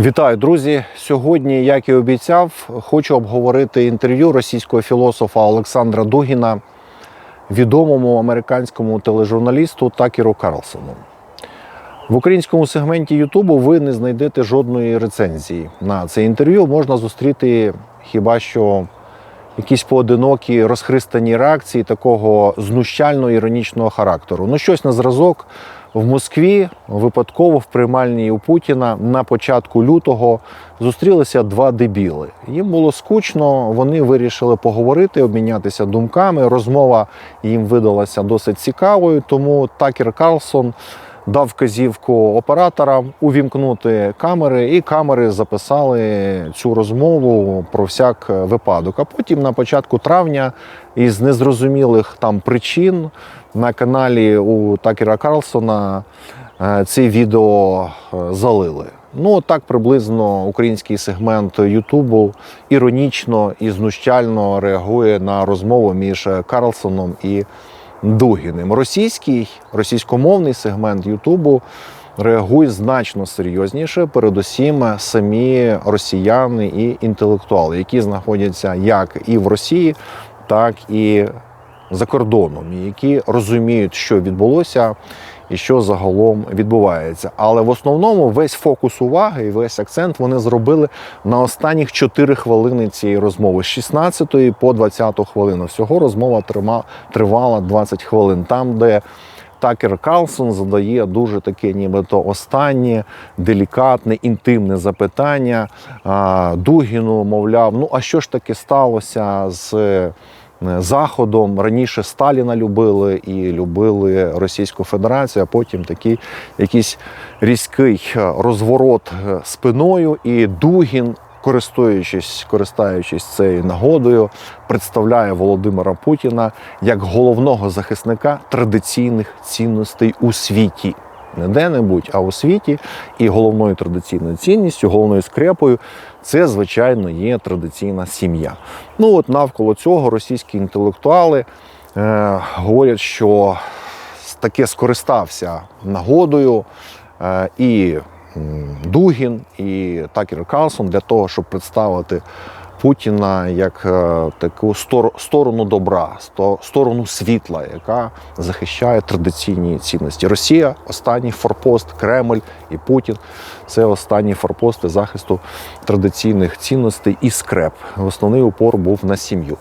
Вітаю, друзі! Сьогодні, як і обіцяв, хочу обговорити інтерв'ю російського філософа Олександра Дугіна, відомому американському тележурналісту Такеру Карлсону. В українському сегменті Ютубу ви не знайдете жодної рецензії на це інтерв'ю. Можна зустріти хіба що якісь поодинокі розхристані реакції такого знущально-іронічного характеру. Ну, щось на зразок в Москві випадково в приймальні у Путіна на початку лютого зустрілися два дебіли. Їм було скучно, вони вирішили поговорити, обмінятися думками. Розмова їм видалася досить цікавою, тому Такер Карлсон дав вказівку операторам увімкнути камери, і камери записали цю розмову про всяк випадок. А потім на початку травня із незрозумілих там причин на каналі у Такера Карлсона е, це відео е, залили. Ну, так приблизно український сегмент Ютубу іронічно і знущально реагує на розмову між Карлсоном і Дугіним. Російський російськомовний сегмент Ютубу реагує значно серйозніше, передусім самі росіяни і інтелектуали, які знаходяться як і в Росії, так і за кордоном, які розуміють, що відбулося і що загалом відбувається. Але в основному весь фокус уваги і весь акцент вони зробили на останніх 4 хвилини цієї розмови з 16 по 20 хвилину. Всього розмова тривала 20 хвилин, там, де Такер Карлсон задає дуже таке, нібито останнє, делікатне, інтимне запитання Дугіну, мовляв, ну а що ж таки сталося з Заходом? Раніше Сталіна любили і любили Російську Федерацію, а потім такий якийсь різкий е, розворот е, спиною, і Дугін. Користуючись, користаючись цією нагодою, представляє Володимира Путіна як головного захисника традиційних цінностей у світі. Не де-небудь, а у світі. І головною традиційною цінністю, головною скрепою це, звичайно, є традиційна сім'я. Ну от навколо цього російські інтелектуали е, говорять, що таке скористався нагодою е, і Дугін, і Такер Карлсон для того, щоб представити Путіна як е, таку стор- сторону добра, сто- сторону світла, яка захищає традиційні цінності. Росія останній форпост, Кремль і Путін це останні форпости захисту традиційних цінностей і скреп. Основний упор був на сім'ю.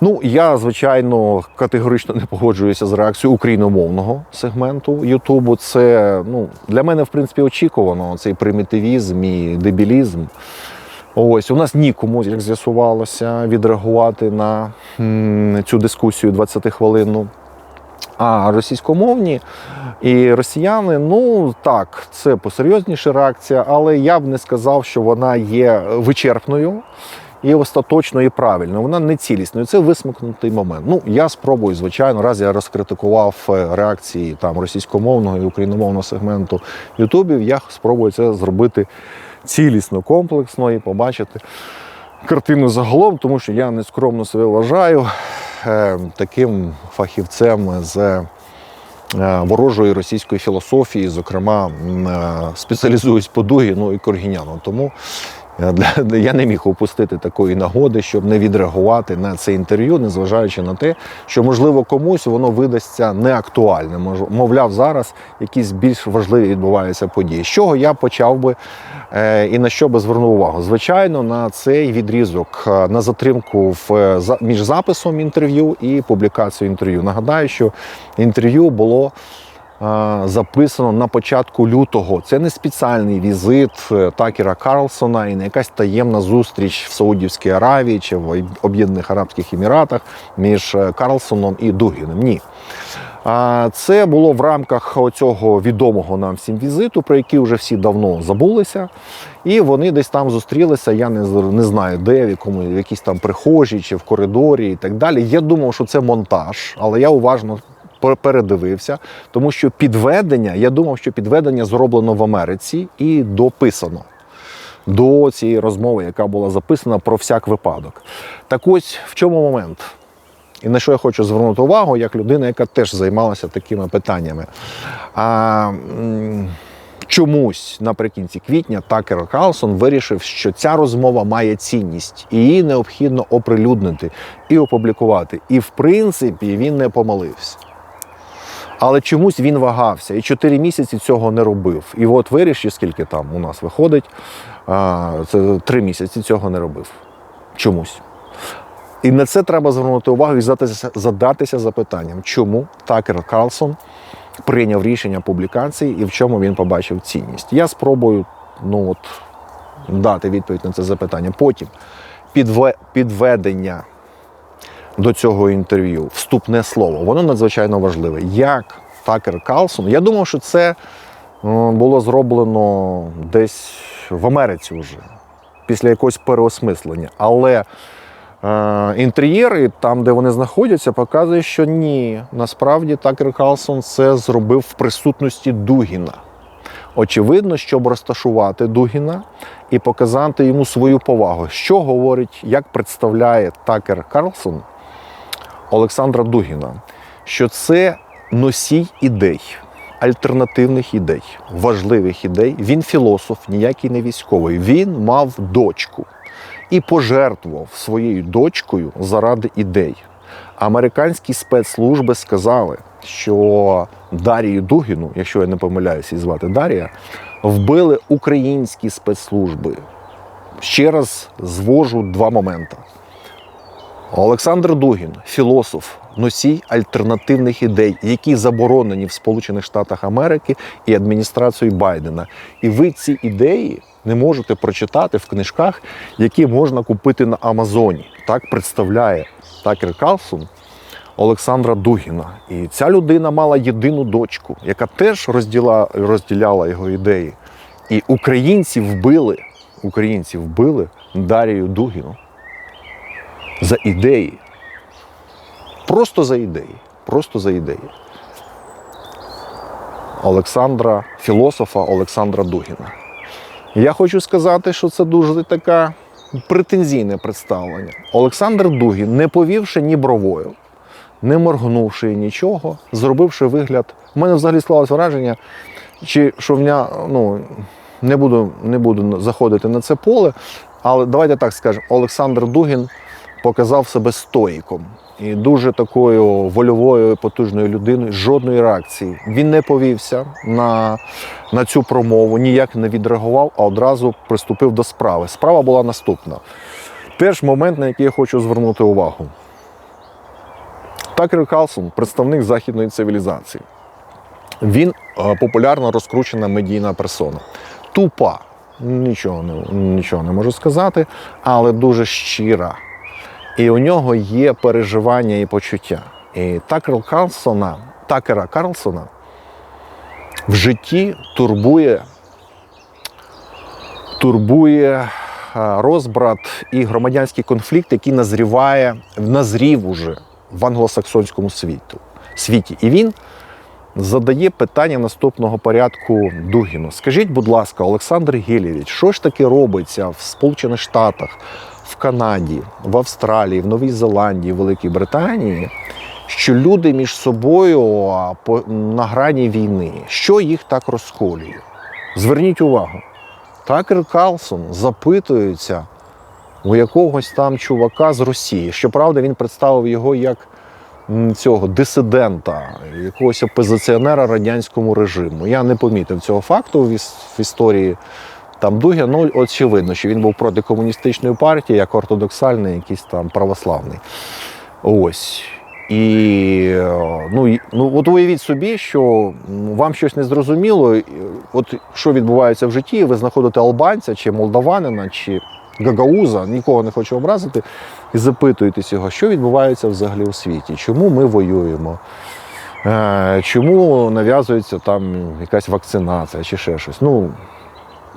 Ну, я, звичайно, категорично не погоджуюся з реакцією україномовного сегменту Ютубу. Це ну, для мене, в принципі, очікувано цей примітивізм і дебілізм. Ось у нас нікому, як з'ясувалося, відреагувати на цю дискусію 20 хвилинну. А російськомовні і росіяни, ну так, це посерйозніша реакція, але я б не сказав, що вона є вичерпною і остаточною і правильною. Вона не цілісною. Це висмикнутий момент. Ну, я спробую, звичайно, раз я розкритикував е, реакції там російськомовного і україномовного сегменту Ютубів, я спробую це зробити цілісно, комплексно і побачити картину загалом, тому що я нескромно себе вважаю е, таким фахівцем з е, ворожої російської філософії, зокрема, е, спеціалізуюсь по Дугіну і Коргіняну. Тому я не міг упустити такої нагоди, щоб не відреагувати на це інтерв'ю, незважаючи на те, що можливо комусь воно видасться неактуальним. Мовляв, зараз якісь більш важливі відбуваються події. З чого я почав би е, і на що би звернув увагу? Звичайно, на цей відрізок, е, на затримку в е, між записом інтерв'ю і публікацією інтерв'ю. Нагадаю, що інтерв'ю було записано на початку лютого. Це не спеціальний візит е, Такера Карлсона і не якась таємна зустріч в Саудівській Аравії чи в Об'єднаних Арабських Еміратах між е, Карлсоном і Дугіним. Ні. Це було в рамках цього відомого нам всім візиту, про який вже всі давно забулися. І вони десь там зустрілися. Я не, не знаю, де, в якому, в якійсь там прихожій чи в коридорі і так далі. Я думав, що це монтаж, але я уважно передивився, тому що підведення, я думав, що підведення зроблено в Америці і дописано до цієї розмови, яка була записана про всяк випадок. Так ось в чому момент? І на що я хочу звернути увагу, як людина, яка теж займалася такими питаннями. А, чомусь наприкінці квітня Такер Карлсон вирішив, що ця розмова має цінність, і її необхідно оприлюднити і опублікувати. І в принципі він не помилився. Але чомусь він вагався і чотири місяці цього не робив. І от вирішив, скільки там у нас виходить, це три місяці цього не робив. Чомусь. І на це треба звернути увагу і задатися, задатися запитанням, чому Такер Карлсон прийняв рішення публікації і в чому він побачив цінність. Я спробую ну от, дати відповідь на це запитання. Потім підве, підведення до цього інтерв'ю, вступне слово, воно надзвичайно важливе. Як Такер Карлсон, я думав, що це було зроблено десь в Америці вже, після якогось переосмислення. Але е, інтер'єри, там, де вони знаходяться, показує, що ні. Насправді Такер Карлсон це зробив в присутності Дугіна. Очевидно, щоб розташувати Дугіна і показати йому свою повагу. Що говорить, як представляє Такер Карлсон Олександра Дугіна, що це носій ідей, альтернативних ідей, важливих ідей. Він філософ, ніякий не військовий. Він мав дочку і пожертвував своєю дочкою заради ідей. Американські спецслужби сказали, що Дарію Дугіну, якщо я не помиляюся, її звати Дарія, вбили українські спецслужби. Ще раз звожу два моменти. Олександр Дугін, філософ, носій альтернативних ідей, які заборонені в Сполучених Штатах Америки і адміністрацією Байдена. І ви ці ідеї не можете прочитати в книжках, які можна купити на Амазоні. Так представляє Такер Карлсон Олександра Дугіна. І ця людина мала єдину дочку, яка теж розділа, розділяла його ідеї. І українці вбили, українці вбили Дарію Дугіну за ідеї. Просто за ідеї. Просто за ідеї. Олександра, філософа Олександра Дугіна. Я хочу сказати, що це дуже таке претензійне представлення. Олександр Дугін, не повівши ні бровою, не моргнувши нічого, зробивши вигляд. У мене взагалі склалось враження, чи що в мене, ну, не буду, не буду заходити на це поле, але давайте так скажемо, Олександр Дугін показав себе стоїком і дуже такою вольовою, потужною людиною, жодної реакції. Він не повівся на, на цю промову, ніяк не відреагував, а одразу приступив до справи. Справа була наступна. Теж момент, на який я хочу звернути увагу. Такер Карлсон – представник західної цивілізації. Він е, популярно розкручена медійна персона. Тупа, нічого не, нічого не можу сказати, але дуже щира. І у нього є переживання і почуття. І Такер Карлсона, Такера Карлсона в житті турбує, турбує розбрат і громадянський конфлікт, який назріває, назрів уже в англосаксонському світу, світі. І він задає питання наступного порядку Дугіну. Скажіть, будь ласка, Олександр Гілєвич, що ж таке робиться в Сполучених Штатах, в Канаді, в Австралії, в Новій Зеландії, в Великій Британії, що люди між собою на грані війни, що їх так розколює? Зверніть увагу, Такер Карлсон запитується у якогось там чувака з Росії. Щоправда, він представив його як цього дисидента, якогось опозиціонера радянському режиму. Я не помітив цього факту в історії там Дугіна. Ну, очевидно, що він був проти комуністичної партії, як ортодоксальний, якийсь там православний. Ось. І ну, ну от уявіть собі, що вам щось не зрозуміло, от що відбувається в житті, ви знаходите албанця чи молдаванина, чи гагауза, нікого не хочу образити, і запитуєтесь його, що відбувається взагалі у світі, чому ми воюємо, е, чому нав'язується там якась вакцинація чи ще щось. Ну,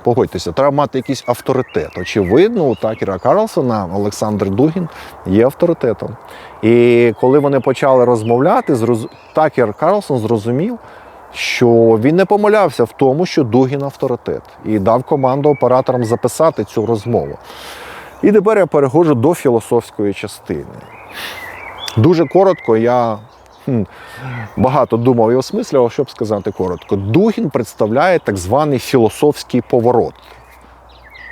погодьтеся, треба мати якийсь авторитет. Очевидно, у Такера Карлсона Олександр Дугін є авторитетом. І коли вони почали розмовляти. Такер Карлсон зрозумів, що він не помилявся в тому, що Дугін авторитет, і дав команду операторам записати цю розмову. І тепер я переходжу до філософської частини. Дуже коротко я багато думав і осмислював, щоб сказати коротко. Дугін представляє так званий філософський поворот.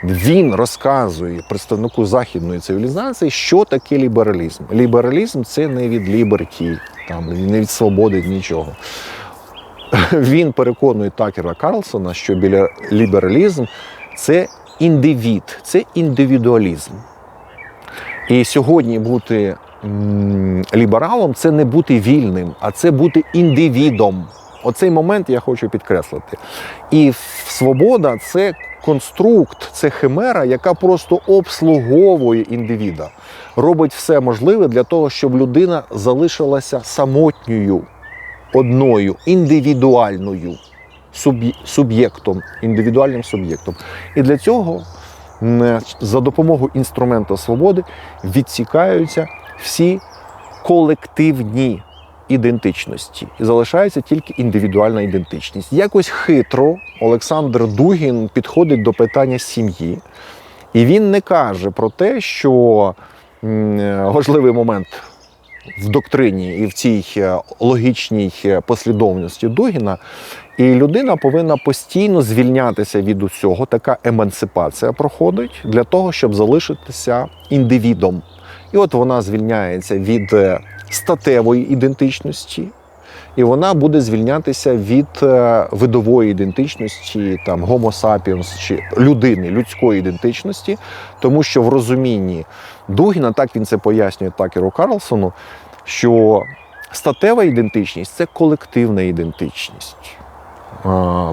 Він розказує представнику західної цивілізації, що таке лібералізм. Лібералізм це не від ліберті, там не від свободи, нічого. Він переконує Такера Карлсона, що біля лібералізм це індивід, це індивідуалізм. І сьогодні бути лібералом це не бути вільним, а це бути індивідом. Оцей момент я хочу підкреслити. І свобода це конструкт, це химера, яка просто обслуговує індивіда, робить все можливе для того, щоб людина залишилася самотньою, одною, індивідуальною суб'єктом, індивідуальним суб'єктом. І для цього за допомогою інструменту свободи відсікаються всі колективні ідентичності. І залишається тільки індивідуальна ідентичність. Якось хитро Олександр Дугін підходить до питання сім'ї, і він не каже про те, що важливий момент в доктрині і в цій е, логічній е, послідовності Дугіна. І людина повинна постійно звільнятися від усього. Така емансипація проходить для того, щоб залишитися індивідом. І от вона звільняється від е, статевої ідентичності, і вона буде звільнятися від е, видової ідентичності, там Homo sapiens чи людини, людської ідентичності, тому що в розумінні Дугіна, так він це пояснює Такеру Карлсону, що статева ідентичність це колективна ідентичність.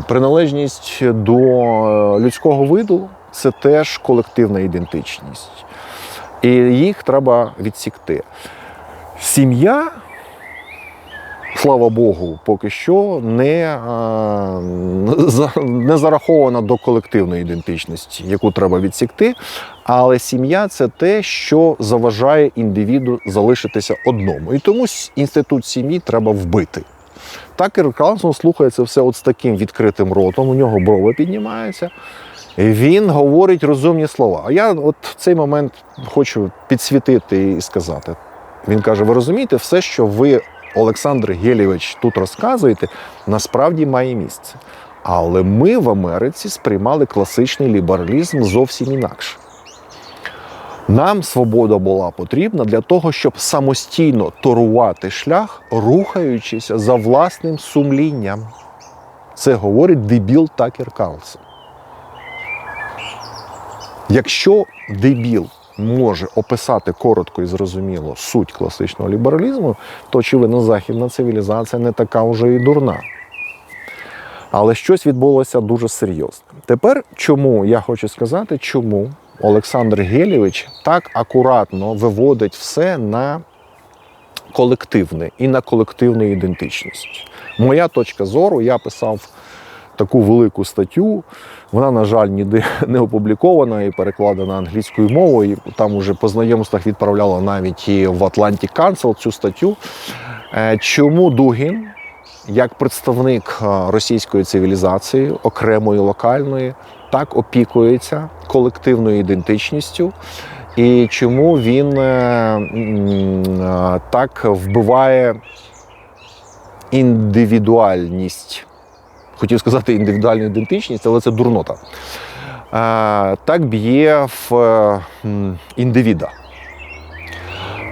Приналежність до е, людського виду це теж колективна ідентичність. І їх треба відсікти. Сім'я, слава Богу, поки що не, за- не зарахована до колективної ідентичності, яку треба відсікти. Але сім'я це те, що заважає індивіду залишитися одному. І тому інститут сім'ї треба вбити. Такер Карлсон слухає це все от з таким відкритим ротом, у нього брови піднімаються. Він говорить розумні слова. А я от в цей момент хочу підсвітити і сказати. Він каже: ви розумієте, все, що ви, Олександр Гелєвич, тут розказуєте, насправді має місце. Але ми в Америці сприймали класичний лібералізм зовсім інакше. Нам свобода була потрібна для того, щоб самостійно торувати шлях, рухаючись за власним сумлінням. Це говорить дебіл Такер Карлсон. Якщо дебіл може описати коротко і зрозуміло суть класичного лібералізму, то очевидно західна цивілізація не така вже і дурна. Але щось відбулося дуже серйозне. Тепер чому я хочу сказати, чому Олександр Гелєвич так акуратно виводить все на колективне і на колективну ідентичність. Моя точка зору, я писав таку велику статтю. Вона, на жаль, ніде не опублікована і перекладена англійською мовою. І там уже по знайомствах відправляла навіть і в Atlantic Council цю статтю. Е, Чому Дугін, як представник е, російської цивілізації, окремої локальної, так опікується колективною ідентичністю, і чому він е, так вбиває індивідуальність? Хотів сказати індивідуальну ідентичність, але це дурнота. Е, Так б'є в індивіда.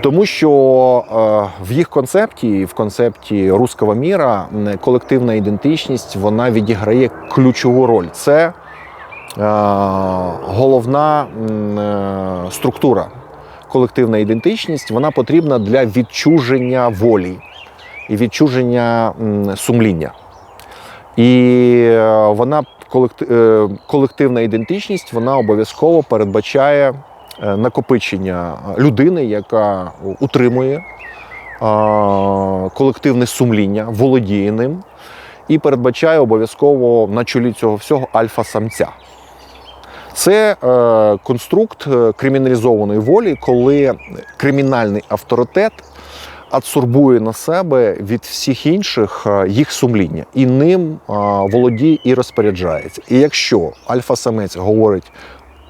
Тому що е, в їх концепті, в концепті руського міра, колективна ідентичність вона відіграє ключову роль. Це е, головна структура. Колективна ідентичність вона потрібна для відчуження волі і відчуження сумління. І е, вона е, колективна ідентичність вона обов'язково передбачає е, накопичення людини, яка утримує колективне сумління, володіє ним, і передбачає обов'язково на чолі цього всього альфа-самця. Це конструкт криміналізованої волі, коли кримінальний авторитет адсорбує на себе від всіх інших е, їх сумління, і ним е, володіє і розпоряджається. І якщо альфа-самець говорить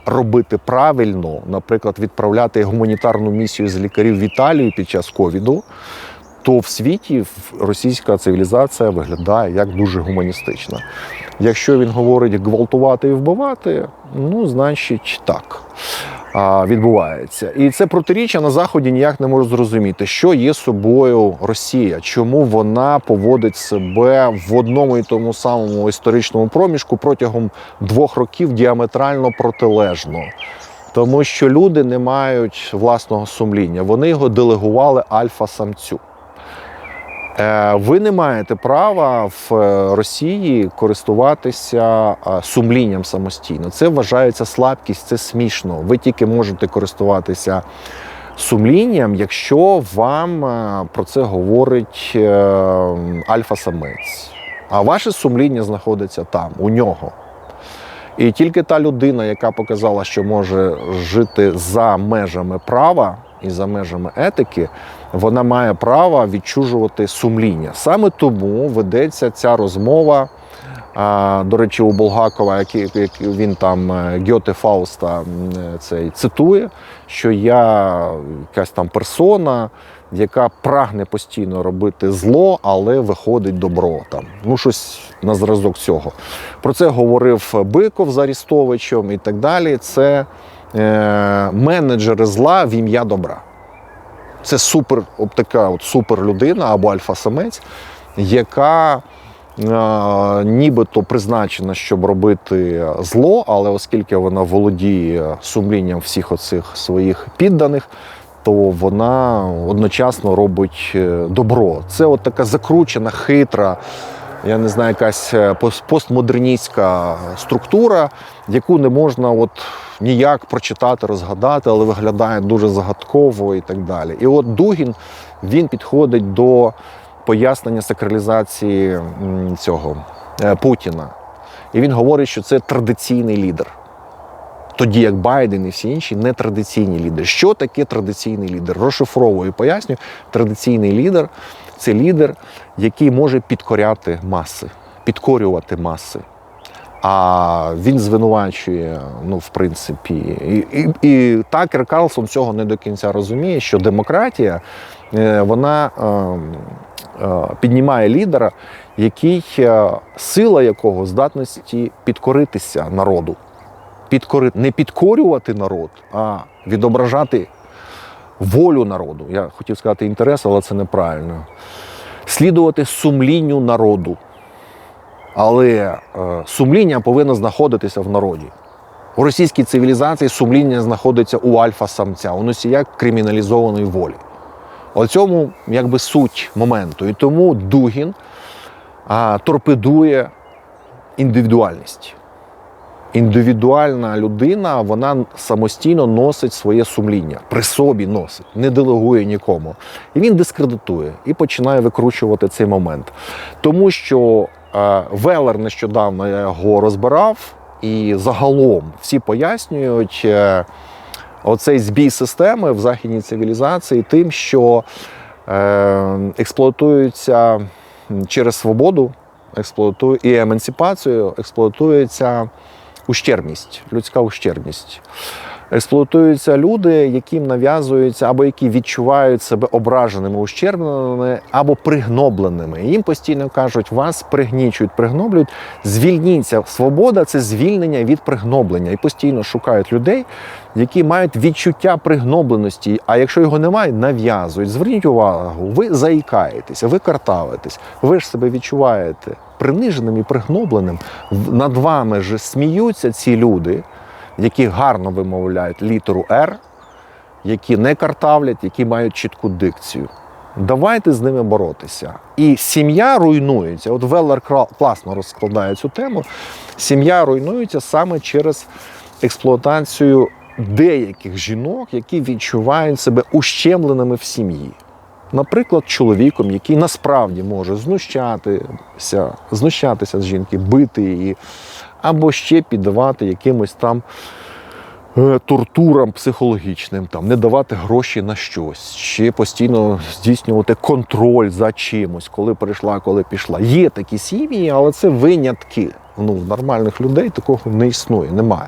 робити правильно, наприклад, відправляти гуманітарну місію з лікарів в Італію під час ковіду, то в світі російська цивілізація виглядає як дуже гуманістична. Якщо він говорить гвалтувати і вбивати, ну значить так відбувається. І це протиріччя на заході ніяк не можу зрозуміти, що є собою Росія, чому вона поводить себе в одному і тому самому історичному проміжку протягом двох років діаметрально протилежно. Тому що люди не мають власного сумління, вони його делегували альфа-самцю. Е, Ви не маєте права в е, Росії користуватися е, сумлінням самостійно. Це вважається слабкість, це смішно. Ви тільки можете користуватися сумлінням, якщо вам про це говорить альфа-самець. А ваше сумління знаходиться там, у нього. І тільки та людина, яка показала, що може жити за межами права і за межами етики, вона має право відчужувати сумління. Саме тому ведеться ця розмова. До речі, у Булгакова, який він там е, Гьоте Фауста е, цей цитує, що я якась там персона, яка прагне постійно робити зло, але виходить добро там. Ну, щось на зразок цього. Про це говорив Биков з Арістовичем і так далі. Це е, менеджери зла в ім'я добра. Це супер, от така от супер людина або альфа-самець, яка е, нібито призначена, щоб робити зло, але оскільки вона володіє сумлінням всіх оцих своїх підданих, то вона одночасно робить е, добро. Це от така закручена, хитра, я не знаю, якась е, постмодерністська структура, яку не можна от ніяк прочитати, розгадати, але виглядає дуже загадково і так далі. І от Дугін він підходить до пояснення сакралізації цього е, Путіна. І він говорить, що це традиційний лідер. Тоді як Байден і всі інші нетрадиційні лідери. Що таке традиційний лідер? Розшифровую пояснюю. Традиційний лідер це лідер, який може підкоряти маси, підкорювати маси. А він звинувачує, ну, в принципі, і, і, і Такер Карлсон цього не до кінця розуміє, що демократія е, вона е, е, піднімає лідера, який сила якого здатності підкоритися народу. Підкори... Не підкорювати народ, а відображати волю народу. Я хотів сказати інтерес, але це неправильно. Слідувати сумлінню народу. Але е, сумління повинно знаходитися в народі. У російській цивілізації сумління знаходиться у альфа-самця, у носія криміналізованої волі. У цьому якби суть моменту. І тому Дугін а, торпедує індивідуальність. Індивідуальна людина вона самостійно носить своє сумління, при собі носить, не делегує нікому. І він дискредитує і починає викручувати цей момент. Тому що Велер нещодавно його розбирав, і загалом всі пояснюють е, оцей збій системи в західній цивілізації тим, що е, експлуатуються через свободу, і емансипацію, експлуатується ущербність, людська ущербність. Експлуатуються люди, яким нав'язуються або які відчувають себе ображеними, ущербленими або пригнобленими. Їм постійно кажуть, вас пригнічують, пригноблюють. Звільніться. Свобода це звільнення від пригноблення. І постійно шукають людей, які мають відчуття пригнобленості. А якщо його немає, нав'язують. Зверніть увагу, ви заїкаєтеся, ви картавитесь, ви ж себе відчуваєте приниженим і пригнобленим. Над вами ж сміються ці люди, які гарно вимовляють літеру Р, які не картавлять, які мають чітку дикцію. Давайте з ними боротися. І сім'я руйнується. От Веллер класно розкладає цю тему. Сім'я руйнується саме через експлуатацію деяких жінок, які відчувають себе ущемленими в сім'ї. Наприклад, чоловіком, який насправді може знущатися, знущатися з жінки, бити її, або ще піддавати якимось там е, тортурам психологічним, там, не давати гроші на щось, чи постійно здійснювати контроль за чимось, коли прийшла, коли пішла. Є такі сім'ї, але це винятки. Ну, нормальних людей такого не існує, немає.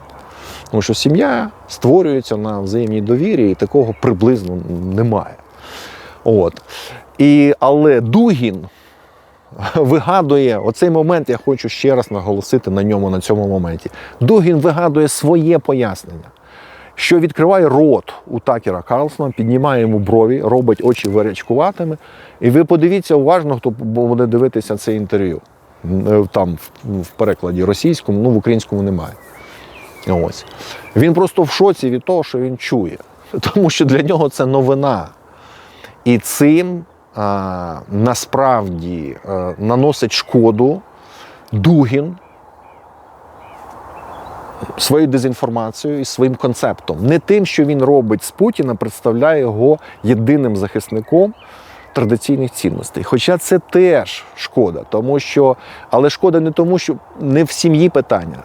Тому що сім'я створюється на взаємній довірі, і такого приблизно немає. От. І, але Дугін вигадує оцей момент, я хочу ще раз наголосити на ньому на цьому моменті. Дугін вигадує своє пояснення, що відкриває рот у Такера Карлсона, піднімає йому брові, робить очі вирячкуватими. І ви подивіться уважно, хто буде дивитися це інтерв'ю. Е, Там в- в перекладі російському, ну в українському немає. Ось. Він просто в шоці від того, що він чує. Тому що для нього це новина. І цим насправді а, наносить шкоду Дугін своєю дезінформацією і своїм концептом. Не тим, що він робить з Путіна, представляє його єдиним захисником традиційних цінностей. Хоча це теж шкода, тому що, але шкода не тому, що не в сім'ї питання.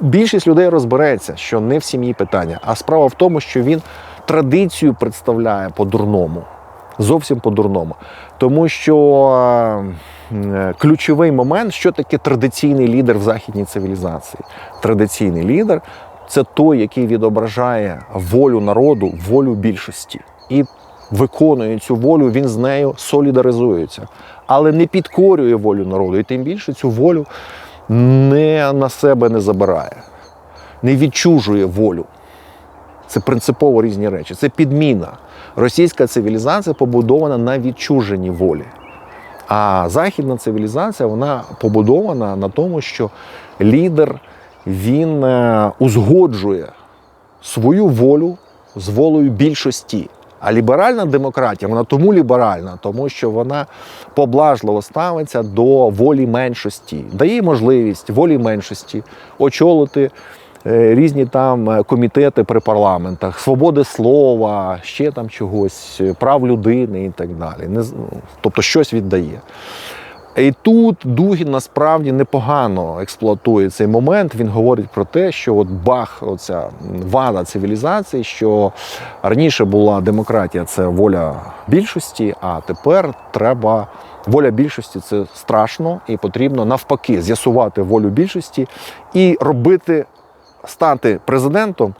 Більшість людей розбереться, що не в сім'ї питання, а справа в тому, що він традицію представляє по-дурному. Зовсім по-дурному. Тому що е, ключовий момент, що таке традиційний лідер в західній цивілізації. Традиційний лідер це той, який відображає волю народу, волю більшості. І виконує цю волю, він з нею солідаризується, але не підкорює волю народу, і тим більше цю волю не на себе не забирає, не відчужує волю. Це принципово різні речі. Це підміна. Російська цивілізація побудована на відчуженні волі. А західна цивілізація вона побудована на тому, що лідер він е, узгоджує свою волю з волею більшості. А ліберальна демократія, вона тому ліберальна, тому що вона поблажливо ставиться до волі меншості, дає можливість волі меншості очолити різні там е, комітети при парламентах, свободи слова, ще там чогось, е, прав людини і так далі. Не, ну, тобто щось віддає. І тут Дугін насправді непогано експлуатує цей момент. Він говорить про те, що от бах, оця вада цивілізації, що раніше була демократія це воля більшості, а тепер треба воля більшості це страшно, і потрібно навпаки з'ясувати волю більшості і робити, стати президентом.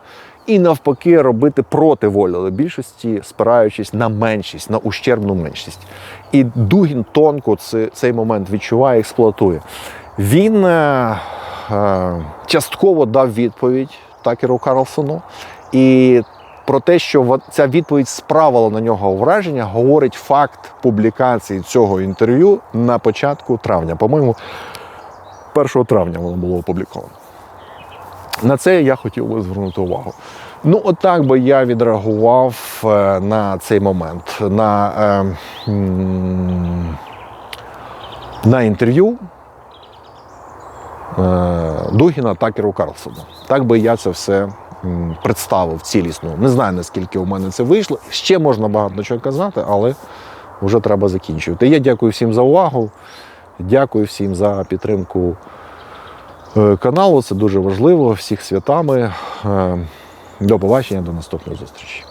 І навпаки робити проти волі більшості, спираючись на меншість, на ущербну меншість. І Дугін тонко цей момент відчуває, експлуатує. Він е, е, частково дав відповідь Такеру Карлсону. І про те, що ця відповідь справила на нього враження, говорить факт публікації цього інтерв'ю на початку травня. По-моєму, 1 травня воно було опубліковано. На це я хотів би звернути увагу. Ну, отак би я відреагував е, на цей момент, на, е, на інтерв'ю е, Дугіна Такеру Карлсону. Так би я це все представив цілісно. Не знаю, наскільки у мене це вийшло. Ще можна багато чого казати, але вже треба закінчувати. Я дякую всім за увагу. Дякую всім за підтримку каналу. Це дуже важливо. Всіх святами. Е, До побачення, до наступної зустрічі.